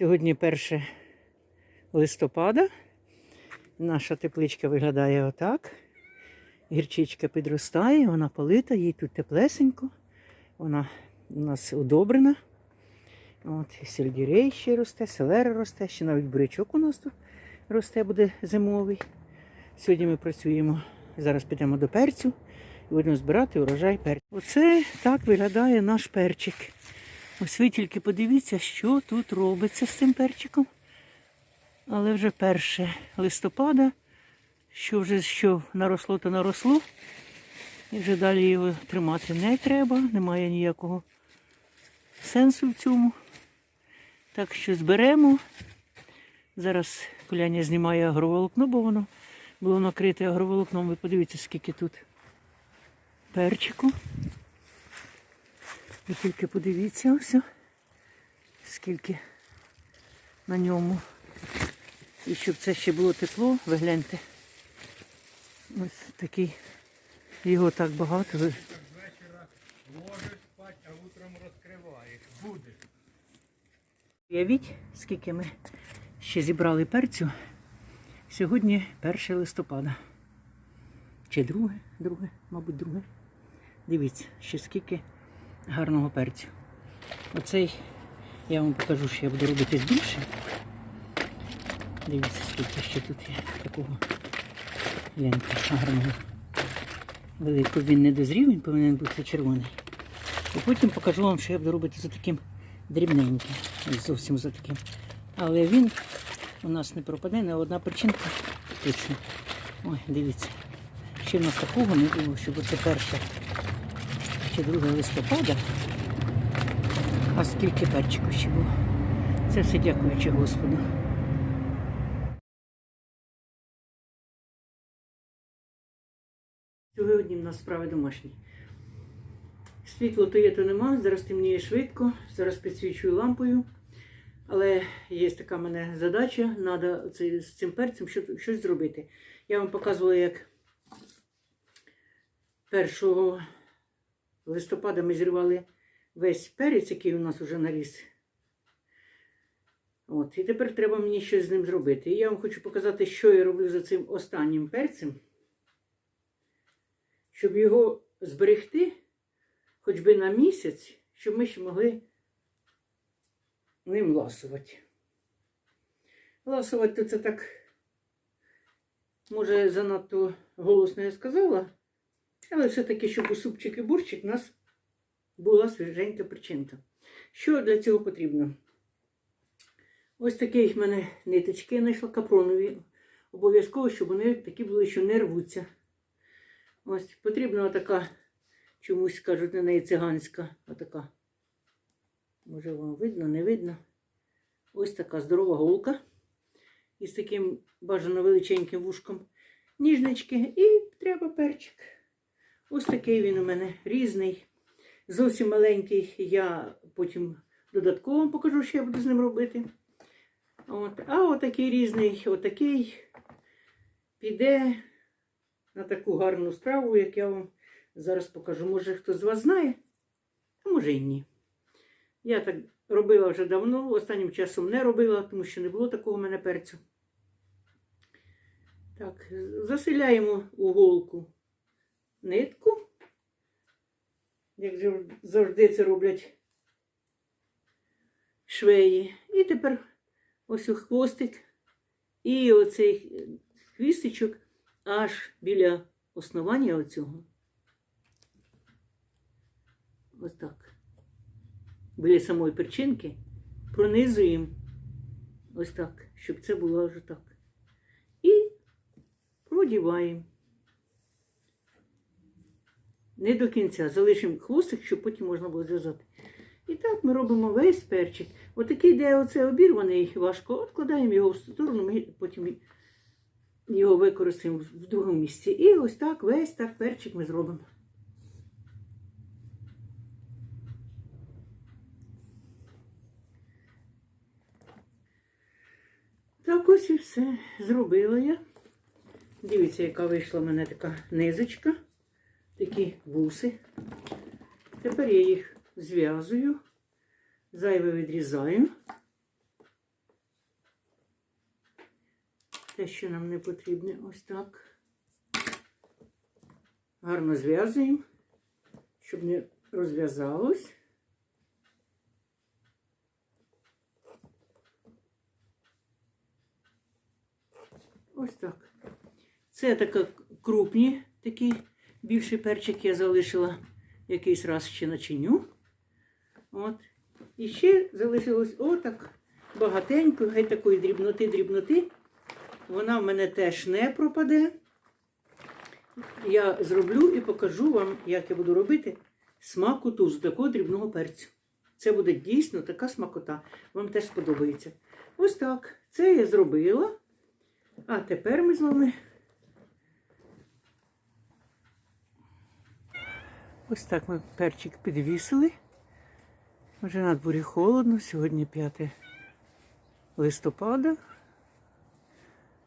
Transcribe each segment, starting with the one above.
Сьогодні 1 листопада. Наша тепличка виглядає отак. Гірчичка підростає, вона полита, їй тут теплесенько. Вона у нас удобрена. От, сельдірей ще росте, селера росте, ще навіть бурячок у нас тут росте, буде зимовий. Сьогодні ми працюємо, зараз підемо до перцю і будемо збирати урожай перцю. Оце так виглядає наш перчик. Ось ви тільки подивіться, що тут робиться з цим перчиком. Але вже 1 листопада, що вже що наросло, то наросло. І вже далі його тримати не треба, немає ніякого сенсу в цьому. Так що зберемо. Зараз коляня знімає агроволокно, бо воно було накрите агроволокном. Ви подивіться, скільки тут перчику. Ви тільки подивіться ось, скільки на ньому. І щоб це ще було тепло, ви гляньте. Ось такий. Його так багато. Ви- ложиш спать, а утром розкриваєш. Буде. Уявіть, скільки ми ще зібрали перцю. Сьогодні 1 листопада. Чи друге? Друге, мабуть, друге. Дивіться, ще скільки гарного перцю. Оцей я вам покажу, що я буду робити більше. Дивіться, скільки ще тут є такого гляньте, гарного. Великого він не дозрів, він повинен бути червоний. І потім покажу вам, що я буду робити за таким дрібненьким. Зовсім за таким. Але він у нас не пропаде, не одна причинка точно. Ой, дивіться. Ще в нас такого не було, щоб оце перше чи 2 листопада. А скільки перчику ще було. Це все дякуючи Господу. Сьогодні в нас справи домашні. Світло то є, то нема. Зараз темніє швидко, зараз підсвічую лампою. Але є така в мене задача, треба з цим перцем щось зробити. Я вам показувала, як 1 листопада ми зірвали весь перець, який у нас вже наріс. От, і тепер треба мені щось з ним зробити. І я вам хочу показати, що я роблю за цим останнім перцем, щоб його зберегти хоч би на місяць, щоб ми ще могли ним ласувати. Ласувати то це так, може, занадто голосно я сказала, але все-таки, щоб у супчик і бурчик у нас була свіженька причинка. Що для цього потрібно? Ось такі в мене ниточки я знайшла капронові. Обов'язково, щоб вони такі були, що не рвуться. Ось потрібна така, чомусь кажуть на неї циганська, отака. Може вам видно, не видно. Ось така здорова голка. Із таким бажано величеньким вушком. Ніжнички і треба перчик. Ось такий він у мене різний. Зовсім маленький. Я потім додатково вам покажу, що я буду з ним робити. От. А отакий різний, отакий піде на таку гарну страву, як я вам зараз покажу. Може, хтось з вас знає, а може і ні. Я так робила вже давно, останнім часом не робила, тому що не було такого в мене перцю. Так, заселяємо у голку нитку. Як завжди це роблять швеї. І тепер ось хвостик. І оцей хвістичок аж біля основання оцього. Ось так. Біля самої перчинки пронизуємо ось так, щоб це було аж так. І продіваємо. Не до кінця. Залишимо хвостик, щоб потім можна було зв'язати. І так ми робимо весь перчик. Отакий, де оце обірваний, важко, відкладаємо його в сторону, ми потім його використаємо в другому місці. І ось так весь так перчик ми зробимо. Так ось і все. Зробила я. Дивіться, яка вийшла в мене така низочка, такі буси. Тепер я їх зв'язую, зайве відрізаю. те, що нам не потрібне. Ось так. Гарно зв'язуємо, щоб не розв'язалось. Ось так. Це така крупні, такі більший перчик я залишила якийсь раз ще начиню. От. І ще залишилось отак багатенько, геть такої дрібноти, дрібноти. Вона в мене теж не пропаде. Я зроблю і покажу вам, як я буду робити смакоту з такого дрібного перцю. Це буде дійсно така смакота. Вам теж сподобається. Ось так. Це я зробила. А тепер ми з вами. Ось так ми перчик підвісили. Вже на дворі холодно, сьогодні 5 листопада.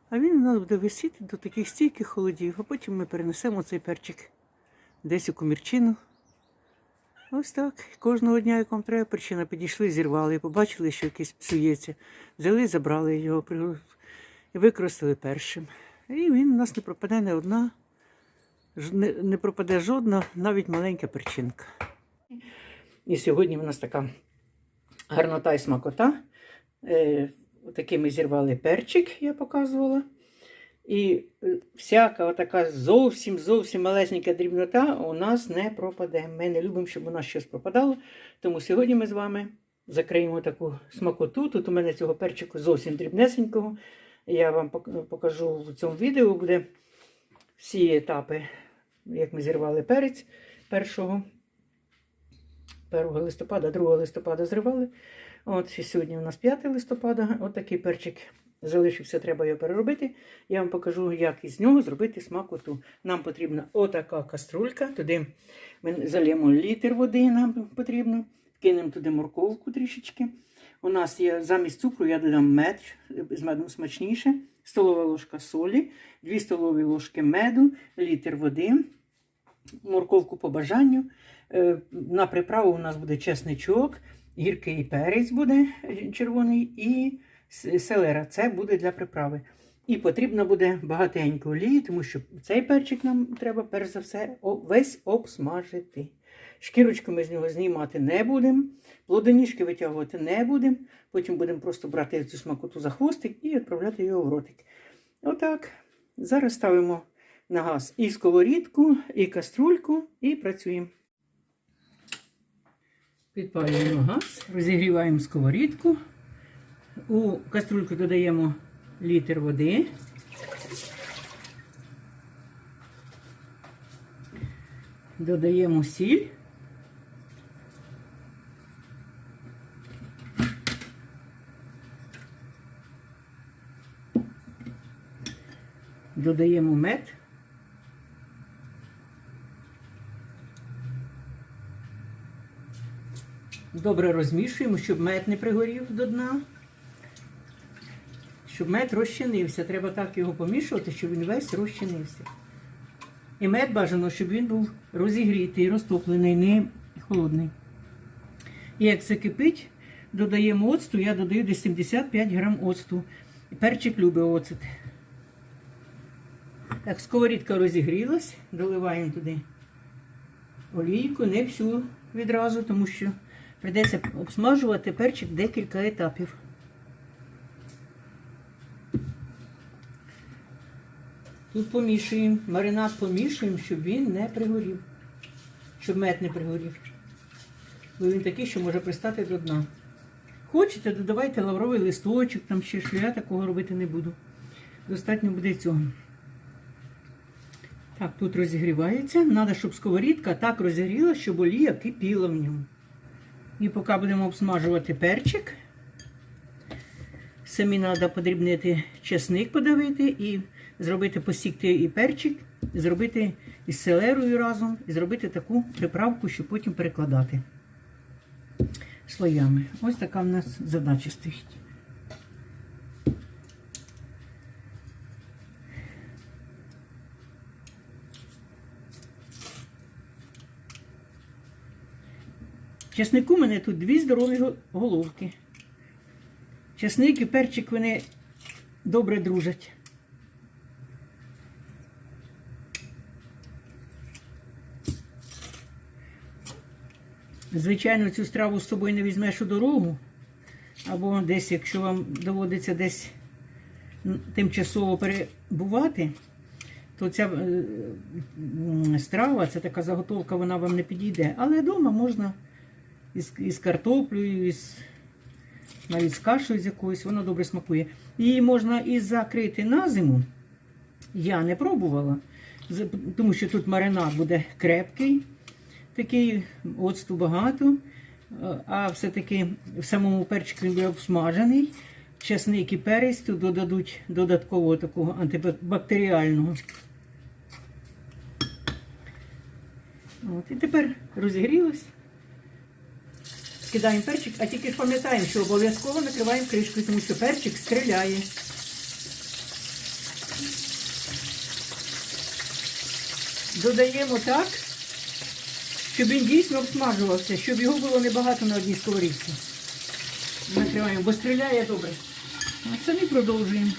А він у нас буде висіти до таких стійких холодів, а потім ми перенесемо цей перчик десь у комірчину. Ось так. Кожного дня, як вам треба, причина підійшли, зірвали, побачили, що якийсь псується. Взяли, забрали його, і використали першим. І він у нас не пропаде не одна, не, пропаде жодна, навіть маленька перчинка. І сьогодні в нас така гарнота і смакота. Е, Такий ми зірвали перчик, я показувала. І е, всяка отака зовсім зовсім малесенька дрібнота у нас не пропаде. Ми не любимо, щоб у нас щось пропадало. Тому сьогодні ми з вами закриємо таку смакоту. Тут у мене цього перчику зовсім дрібнесенького. Я вам покажу в цьому відео буде всі етапи, як ми зірвали перець першого. 1 листопада, 2 листопада зривали. От сьогодні у нас 5 листопада. От такий перчик залишився, треба його переробити. Я вам покажу, як із нього зробити смакоту. Нам потрібна отака каструлька. Туди ми залємо літр води, нам потрібно. Кинемо туди морковку трішечки. У нас є замість цукру, я додам мед, з медом смачніше, столова ложка солі, 2 столові ложки меду, літр води, морковку по бажанню. Е, На приправу у нас буде чесничок, гіркий перець буде е, червоний і селера. Це буде для приправи. І потрібно буде багатенько олії, тому що цей перчик нам треба перш за все весь обсмажити. Шкірочку ми з нього знімати не будемо, плодоніжки витягувати не будемо. Потім будемо просто брати цю смакоту за хвостик і відправляти його в ротик. Отак. Зараз ставимо на газ і сковорідку, і каструльку, і працюємо. Підпалюємо газ, розігріваємо сковорідку. У каструльку додаємо літр води. Додаємо сіль. Додаємо мед. Добре розмішуємо, щоб мед не пригорів до дна. Щоб мед розчинився. Треба так його помішувати, щоб він весь розчинився. І мед бажано, щоб він був розігрітий, розтоплений, не холодний. І як це кипить, додаємо оцту, я додаю десь 75 грам оцту. Перчик любить оцет. Так, сковорідка розігрілась, доливаємо туди олійку, не всю відразу, тому що прийдеться обсмажувати перчик декілька етапів. Тут помішуємо, маринад помішуємо, щоб він не пригорів, щоб мед не пригорів. Бо він такий, що може пристати до дна. Хочете, додавайте лавровий листочок, там ще що я такого робити не буду. Достатньо буде цього. Так, тут розігрівається. Треба, щоб сковорідка так розігріла, щоб олія кипіла в ньому. І поки будемо обсмажувати перчик, самі треба подрібнити чесник подавити і зробити посікти і перчик, і зробити із селерою разом, і зробити таку приправку, щоб потім перекладати слоями. Ось така в нас задача стоїть. Чеснику мене тут дві здорові головки. Чесник і перчик вони добре дружать. Звичайно, цю страву з собою не візьмеш у дорогу, або десь, якщо вам доводиться десь тимчасово перебувати, то ця е, страва, це така заготовка, вона вам не підійде. Але вдома можна із, із картоплею, із, навіть з кашею з якоюсь, воно добре смакує. Її можна і закрити на зиму. Я не пробувала, тому що тут маринад буде крепкий, такий оцту багато, а все-таки в самому перчику він буде обсмажений. Часник і перець тут додадуть додаткового такого антибактеріального. От, і тепер розігрілось. Скидаємо перчик, а тільки ж пам'ятаємо, що обов'язково накриваємо кришкою, тому що перчик стріляє. Додаємо так, щоб він дійсно обсмажувався, щоб його було небагато на одній сковорідці. Накриваємо, бо стріляє добре. А самі продовжуємо.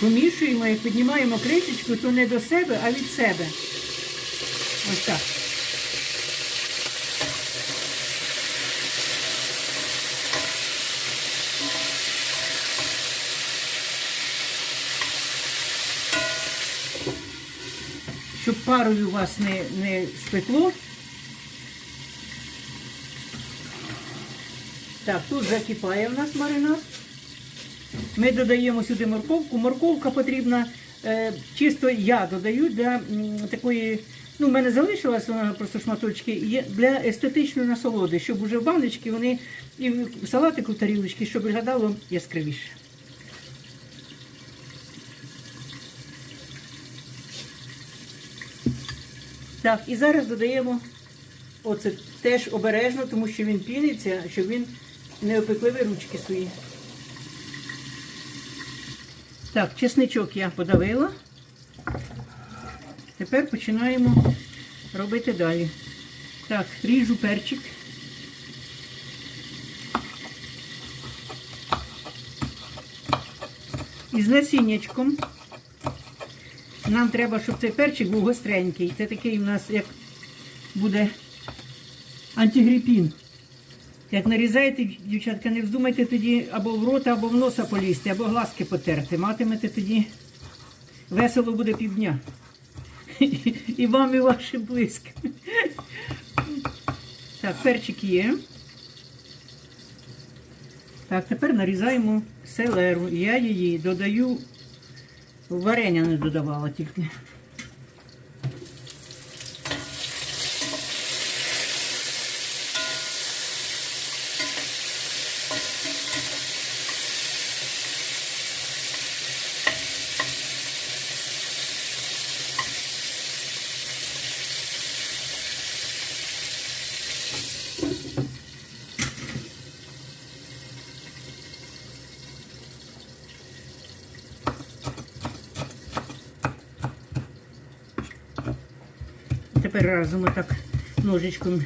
Помішуємо, як піднімаємо кришечку, то не до себе, а від себе. Ось так. Щоб парою у вас не, не спекло. Так, тут закипає в нас маринад. Ми додаємо сюди морковку. Морковка потрібна, е, чисто я додаю для такої, ну, в мене залишилась вона просто шматочки, для естетичної насолоди, щоб уже в баночки вони і в салатику в тарілочки, щоб виглядало яскравіше. Так, і зараз додаємо оце теж обережно, тому що він піниться, щоб він не опекли ви ручки свої. Так, чесничок я подавила. Тепер починаємо робити далі. Так, ріжу перчик. Із насіннячком. Нам треба, щоб цей перчик був гостренький. Це такий у нас як буде антигріпін. Як нарізаєте, дівчатка, не вздумайте тоді або в рота, або в носа полізти, або глазки потерти. Матимете тоді весело буде півдня. І вам, і вашим близьким. Так, перчик є. Так, тепер нарізаємо селеру. Я її додаю, варення не додавала тільки. Разом отак ножичком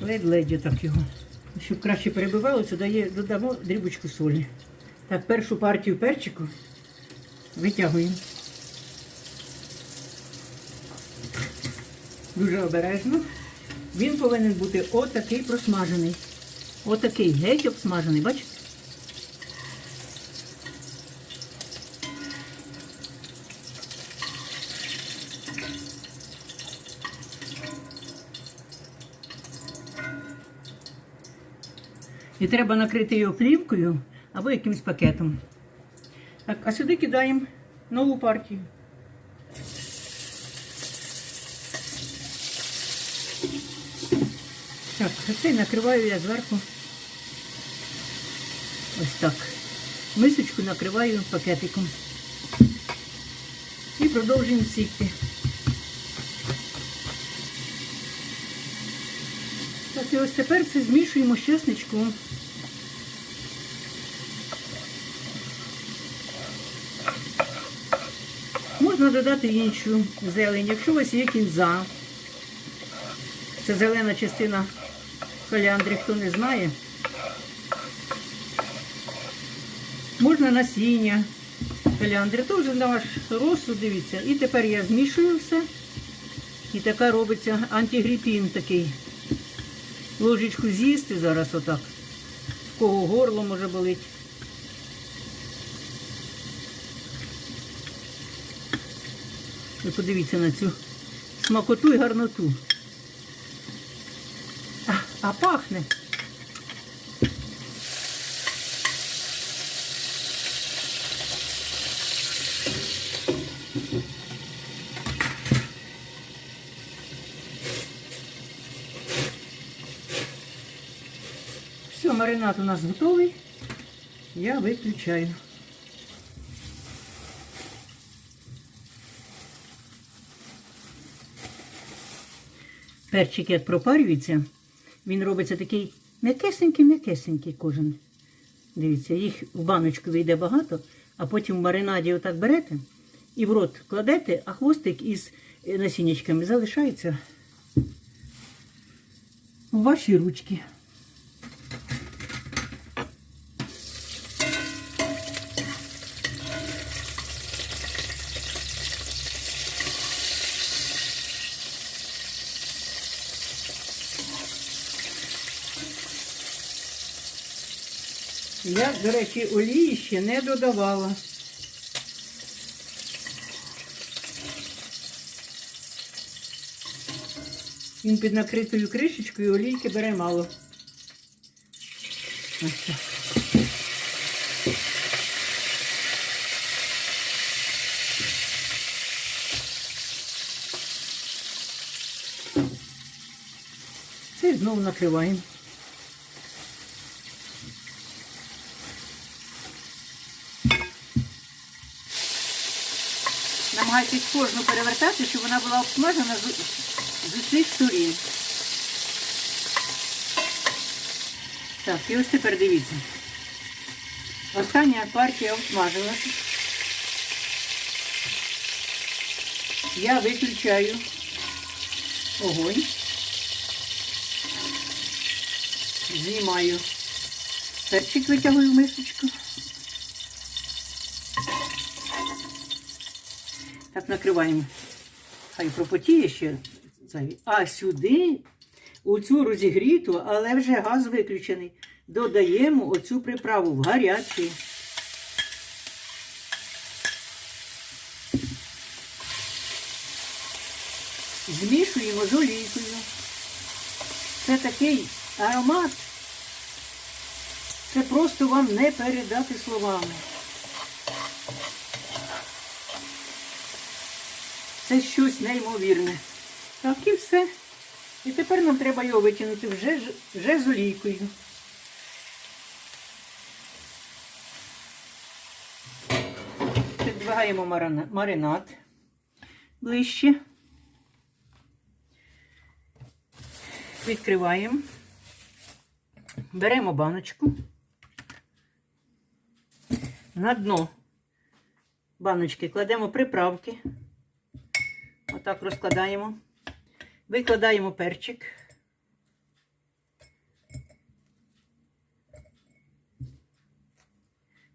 ледь-ледь так його. Щоб краще перебивалося, дає, додамо дрібочку солі. Так, першу партію перчику витягуємо. Дуже обережно. Він повинен бути отакий просмажений. Отакий геть обсмажений, бачите? І треба накрити його плівкою або якимось пакетом. Так, а сюди кидаємо нову партію. Так, а цей накриваю я зверху. Ось так. Мисочку накриваю пакетиком. І продовжуємо сікти. Так, і ось тепер це змішуємо з чесничком. Можна додати іншу зелень. Якщо у вас є кінза, це зелена частина коліандри, хто не знає. Можна насіння еліандри, теж на ваш розсуд, дивіться. І тепер я змішую все. І така робиться антигріпін такий. Ложечку з'їсти зараз отак. В кого горло може болить. Ви подивіться на цю смакоту і гарноту. А, а пахне. Все, маринад у нас готовий. Я виключаю. Перчик як пропарюється, він робиться такий м'якесенький-м'якесенький кожен. Дивіться, їх в баночку вийде багато, а потім в маринаді отак берете і в рот кладете, а хвостик із е, насіннячками залишається у вашій ручці. Я, до речі, олії ще не додавала. Він під накритою кришечкою олійки бере мало. Це знову накриваємо. Намагайтесь кожну перевертати, щоб вона була обсмажена з, усіх сторін. Так, і ось тепер дивіться. Остання партія обсмажилася. Я виключаю огонь. Знімаю. Перчик витягую мисочку. Так накриваємо. Хай пропотіє ще. цей. А сюди, у цю розігріту, але вже газ виключений, додаємо оцю приправу в гарячий. Змішуємо з олійкою. Це такий аромат. Це просто вам не передати словами. Це щось неймовірне. Так і все. І тепер нам треба його витягнути вже, вже з олійкою. Підвигаємо марина- маринад ближче. Відкриваємо. Беремо баночку. На дно баночки кладемо приправки. Отак розкладаємо. Викладаємо перчик.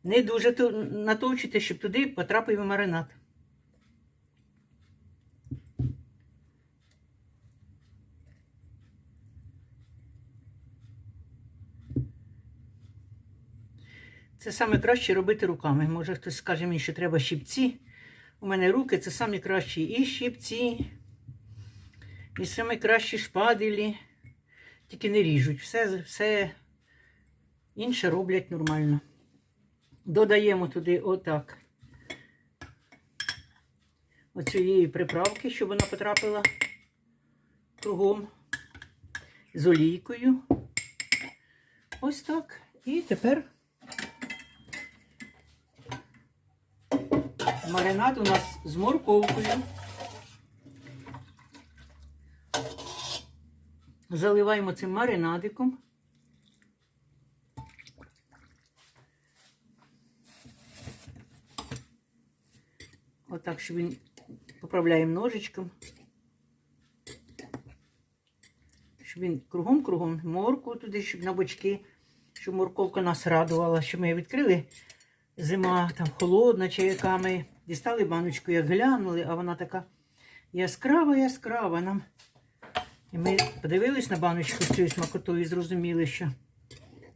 Не дуже натовчуйте, щоб туди потрапив маринад. Це саме краще робити руками. Може хтось скаже мені, що треба щипці. У мене руки це самі кращі і щипці, і самі кращі шпаделі. Тільки не ріжуть. Все, все інше роблять нормально. Додаємо туди отак. Оцієї приправки, щоб вона потрапила кругом з олійкою. Ось так. І тепер маринад у нас з морковкою. Заливаємо цим маринадиком. Отак, щоб він поправляємо ножичком. Щоб він кругом-кругом морку туди, щоб на бочки, щоб морковка нас радувала, щоб ми її відкрили зима там холодна чаяками. Дістали баночку, як глянули, а вона така яскрава, яскрава нам. І ми подивились на баночку з цією смакотою і зрозуміли, що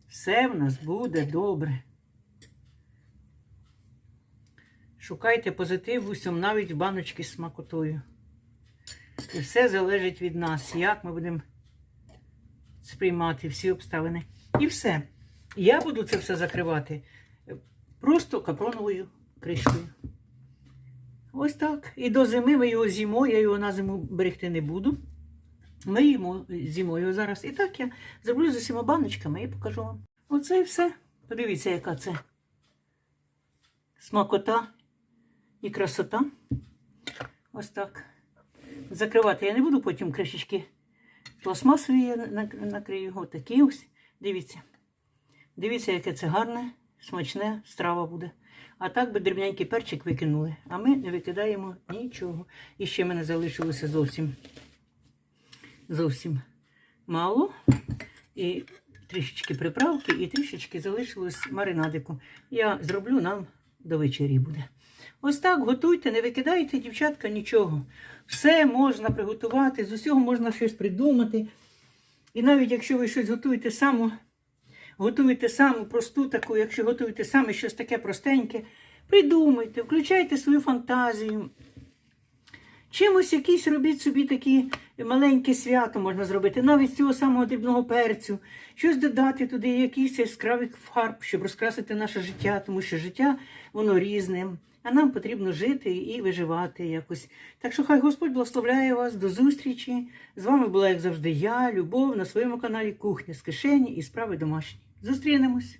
все в нас буде добре. Шукайте позитив усьому, навіть в баночці з смакотою. І все залежить від нас, як ми будемо сприймати всі обставини. І все. Я буду це все закривати просто капроновою кришкою. Ось так. І до зими ми його зимою, я його на зиму берегти не буду. Ми їмо зимою зараз. І так я зроблю з усіма баночками і покажу вам. Оце і все. Подивіться, яка це смакота і красота. Ось так. Закривати я не буду, потім кришечки пластмасові я нак- накрию. Отакі ось. Дивіться. Дивіться, яке це гарне, смачне страва буде. А так би дрібненький перчик викинули, а ми не викидаємо нічого. І ще в мене залишилося зовсім зовсім мало. І трішечки приправки, і трішечки залишилось маринадику. Я зроблю нам до вечері буде. Ось так готуйте, не викидайте, дівчатка, нічого. Все можна приготувати, з усього можна щось придумати. І навіть якщо ви щось готуєте саму, готуєте саму просту таку, якщо готуєте саме щось таке простеньке, придумайте, включайте свою фантазію. Чимось якийсь робіть собі такі маленьке свято можна зробити, навіть з цього самого дрібного перцю, щось додати туди, якийсь яскравий фарб, щоб розкрасити наше життя, тому що життя воно різне, а нам потрібно жити і виживати якось. Так що хай Господь благословляє вас до зустрічі. З вами була, як завжди, я, Любов, на своєму каналі Кухня з кишені і справи домашні. Зустрінемось!